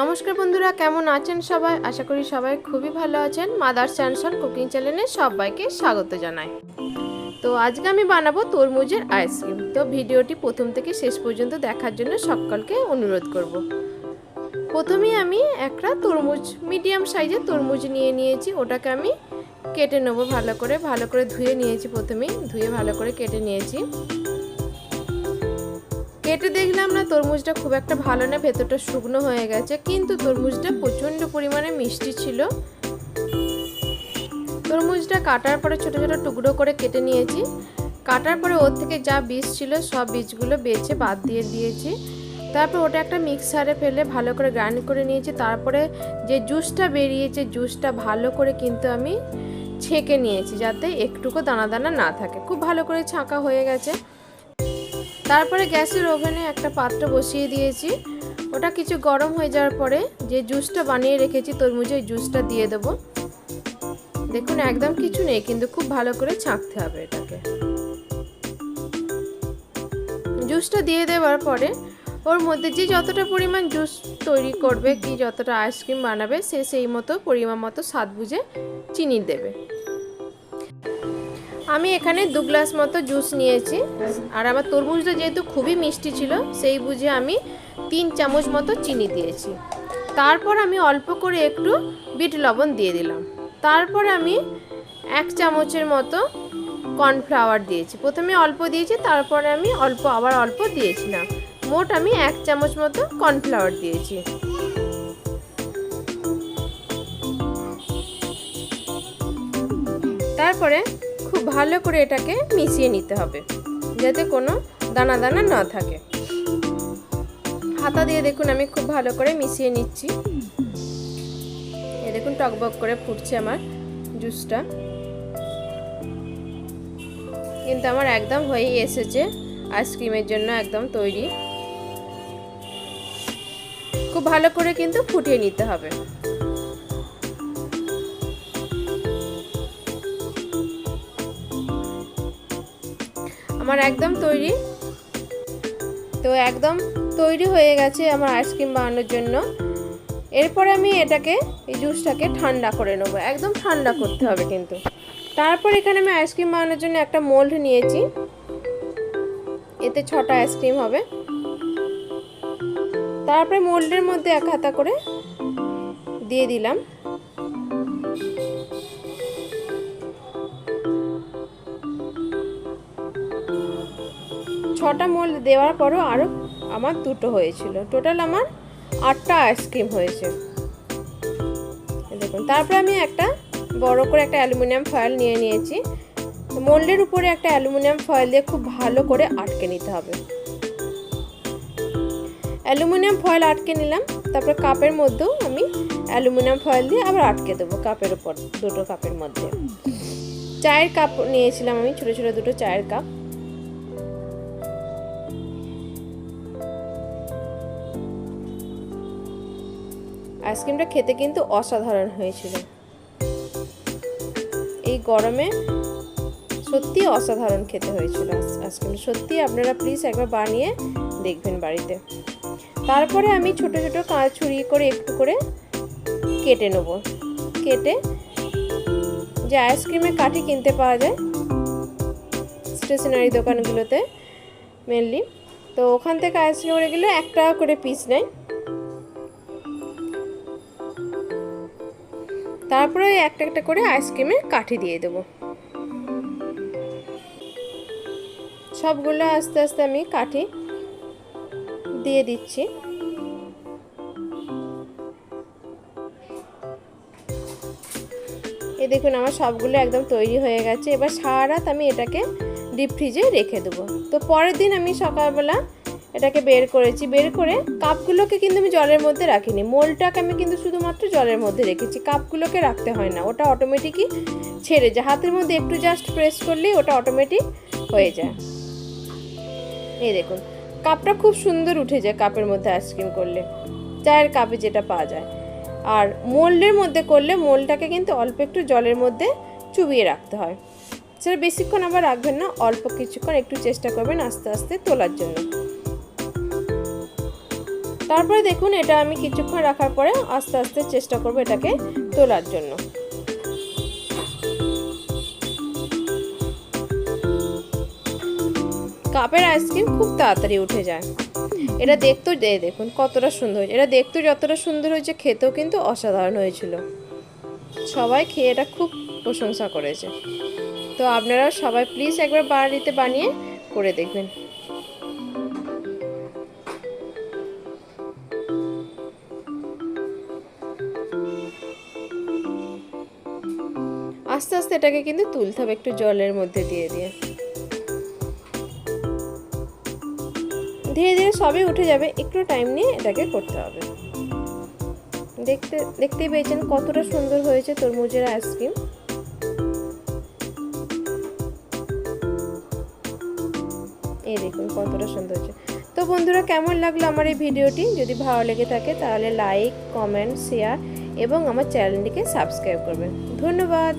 নমস্কার বন্ধুরা, কেমন আছেন সবাই? আশা করি সবাই খুবই ভালো আছেন। মাদার স্যানসন কুকিং চ্যানেলে সবাইকে স্বাগত জানাই। তো আজকে আমি বানাবো তরমুজের আইসক্রিম তো ভিডিওটি প্রথম থেকে শেষ পর্যন্ত দেখার জন্য সকলকে অনুরোধ করব। প্রথমেই আমি একটা তরমুজ মিডিয়াম সাইজের তরমুজ নিয়ে নিয়েছি। ওটাকে আমি কেটে নেব ভালো করে। ভালো করে ধুয়ে নিয়েছি প্রথমেই। ধুয়ে ভালো করে কেটে নিয়েছি। কেটে দেখলাম না, তরমুজটা খুব একটা ভালো না, ভেতরটা শুকনো হয়ে গেছে, কিন্তু তরমুজটা প্রচণ্ড পরিমাণে মিষ্টি ছিল। তরমুজটা কাটার পরে ছোট ছোট টুকরো করে কেটে নিয়েছি। কাটার পরে ওর থেকে যা বীজ ছিল, সব বীজগুলো বেছে বাদ দিয়ে দিয়েছি। তারপর ওটা একটা মিক্সারে ফেলে ভালো করে গ্রাইন্ড করে নিয়েছি। তারপরে যে জুসটা বেরিয়েছে, জুসটা ভালো করে কিন্তু আমি ছেঁকে নিয়েছি, যাতে একটুকু দানা দানা না থাকে। খুব ভালো করে ছাঁকা হয়ে গেছে। তারপরে গ্যাসের ওভেনে একটা পাত্র বসিয়ে দিয়েছি। ওটা কিছু গরম হয়ে যাওয়ার পরে যে জুসটা বানিয়ে রেখেছি তরমুজের জুসটা দিয়ে দেবো। দেখুন, একদম কিছু নেই, কিন্তু খুব ভালো করে ছাঁকতে হবে এটাকে। জুসটা দিয়ে দেওয়ার পরে ওর মধ্যে যে যতটা পরিমাণ জুস তৈরি করবে, কি যতটা আইসক্রিম বানাবে, সে সেই মতো পরিমাণ মতো স্বাদ বুঝে চিনি দেবে। আমি এখানে দু গ্লাস মতো জুস নিয়েছি। আর আমার তরমুজটা যেহেতু খুবই মিষ্টি ছিল, সেই বুঝে আমি তিন চামচ মতো চিনি দিয়েছি। তারপর আমি অল্প করে একটু বিট লবণ দিয়ে দিলাম। তারপর আমি এক চামচের মতো কর্নফ্লাওয়ার দিয়েছি। প্রথমে অল্প দিয়েছি, তারপরে আমি অল্প, আবার অল্প দিয়েছিলাম মোট আমি এক চামচ মতো কর্নফ্লাওয়ার দিয়েছি। তারপরে ভালো করে এটাকে মিশিয়ে নিতে হবে, যাতে কোনো দানা দানা না থাকে। হাতা দিয়ে দেখুন আমি খুব ভালো করে মিশিয়ে নিচ্ছি। এ দেখুন টকবক করে ফুটছে আমার জুসটা। কিন্তু আমার একদম হয়েই এসেছে আইসক্রিমের জন্য একদম তৈরি। খুব ভালো করে কিন্তু ফুটিয়ে নিতে হবে। আমার একদম তৈরি। তো একদম তৈরি হয়ে গেছে আমার আইসক্রিম বানানোর জন্য। এরপরে আমি এটাকে, এই জুসটাকে ঠান্ডা করে নেব। একদম ঠান্ডা করতে হবে কিন্তু। তারপর এখানে আমি আইসক্রিম বানানোর জন্য একটা মোল্ড নিয়েছি। এতে ছটা আইসক্রিম হবে। তারপরে মোল্ডের মধ্যে এক হাতা করে দিয়ে দিলাম। ছটা মোল্ড দেওয়ার পরও আরও আমার দুটো হয়েছিল। টোটাল আমার আটটা আইসক্রিম হয়েছে। দেখুন, তারপরে আমি একটা বড় করে একটা অ্যালুমিনিয়াম ফয়েল নিয়ে নিয়েছি। মোল্ডের উপরে একটা অ্যালুমিনিয়াম ফয়েল দিয়ে খুব ভালো করে আটকে নিতে হবে। অ্যালুমিনিয়াম ফয়েল আটকে নিলাম, তারপরে কাপের মধ্যেও আমি অ্যালুমিনিয়াম ফয়েল দিয়ে আবার আটকে দেবো কাপের উপর, দুটো কাপের মধ্যে। চায়ের কাপ নিয়েছিলাম আমি, ছোটো ছোটো দুটো চায়ের কাপ আইসক্রিমটা খেতে কিন্তু অসাধারণ হয়েছিল। এই গরমে সত্যি অসাধারণ খেতে হয়েছিল আইসক্রিম। সত্যি আপনারা প্লিজ একবার বানিয়ে দেখবেন বাড়িতে। তারপরে আমি ছোট ছোট কাঁচ ছুরি করে একটু করে কেটে নেব। কেটে যে আইসক্রিমের কাঠি কিনতে পাওয়া যায় স্টেশনারি দোকানগুলোতে মেনলি তো ওখান থেকে আইসক্রিম গেলে এক টাকা করে পিস নেয়। তারপরে ওই একটা একটা করে আইসক্রিমে কাঠি দিয়ে দেবো। সবগুলো আস্তে আস্তে আমি কাঠি দিয়ে দিচ্ছি। এ দেখুন, আমার সবগুলো একদম তৈরি হয়ে গেছে। এবার সারা রাত আমি এটাকে ডিপ ফ্রিজে রেখে দেবো। তো পরের দিন আমি সকালবেলা এটাকে বের করেছি। বের করে কাপগুলোকে কিন্তু আমি জলের মধ্যে রাখিনি। মোলটাকে আমি কিন্তু শুধুমাত্র জলের মধ্যে রেখেছি। কাপগুলোকে রাখতে হয় না। ওটা অটোমেটিকই ছেড়ে যায়। হাতের মধ্যে একটু জাস্ট প্রেস করলেই ওটা অটোমেটিক হয়ে যায়। এই দেখুন, কাপটা খুব সুন্দর উঠে যায় কাপের মধ্যে আইসক্রিম করলে। চায়ের কাপে যেটা পাওয়া যায়। আর মোল্ডের মধ্যে করলে মোলটাকে কিন্তু অল্প একটু জলের মধ্যে চুবিয়ে রাখতে হয়। সেটা বেশিক্ষণ আবার রাখবেন না, অল্প কিছুক্ষণ একটু চেষ্টা করবেন আস্তে আস্তে তোলার জন্য। তারপরে দেখুন এটা আমি কিছুক্ষণ রাখার পরে আস্তে আস্তে চেষ্টা করব এটাকে তোলার জন্য। কাপের আইসক্রিম খুব তাড়াতাড়ি উঠে যায়। এটা দেখতেও দেখুন কতটা সুন্দর। হয়েছে এটা দেখতেও যতটা সুন্দর হয়েছে, খেতেও কিন্তু অসাধারণ হয়েছিল। সবাই খেয়ে এটা খুব প্রশংসা করেছে। তো আপনারা সবাই প্লিজ একবার বাড়িতে বানিয়ে করে দেখবেন। আস্তে আস্তে এটাকে কিন্তু তুলতে হবে একটু জলের মধ্যে দিয়ে দিয়ে। ধীরে ধীরে সবই উঠে যাবে, একটু টাইম নিয়ে এটাকে করতে হবে। দেখতে, দেখতেই পেয়েছেন কতটা সুন্দর হয়েছে তরমুজের আইসক্রিম এই দেখুন কতটা সুন্দর হয়েছে। তো বন্ধুরা, কেমন লাগল আমার এই ভিডিওটি? যদি ভালো লেগে থাকে তাহলে লাইক কমেন্ট শেয়ার এবং আমার চ্যানেলটিকে সাবস্ক্রাইব করবেন। ধন্যবাদ।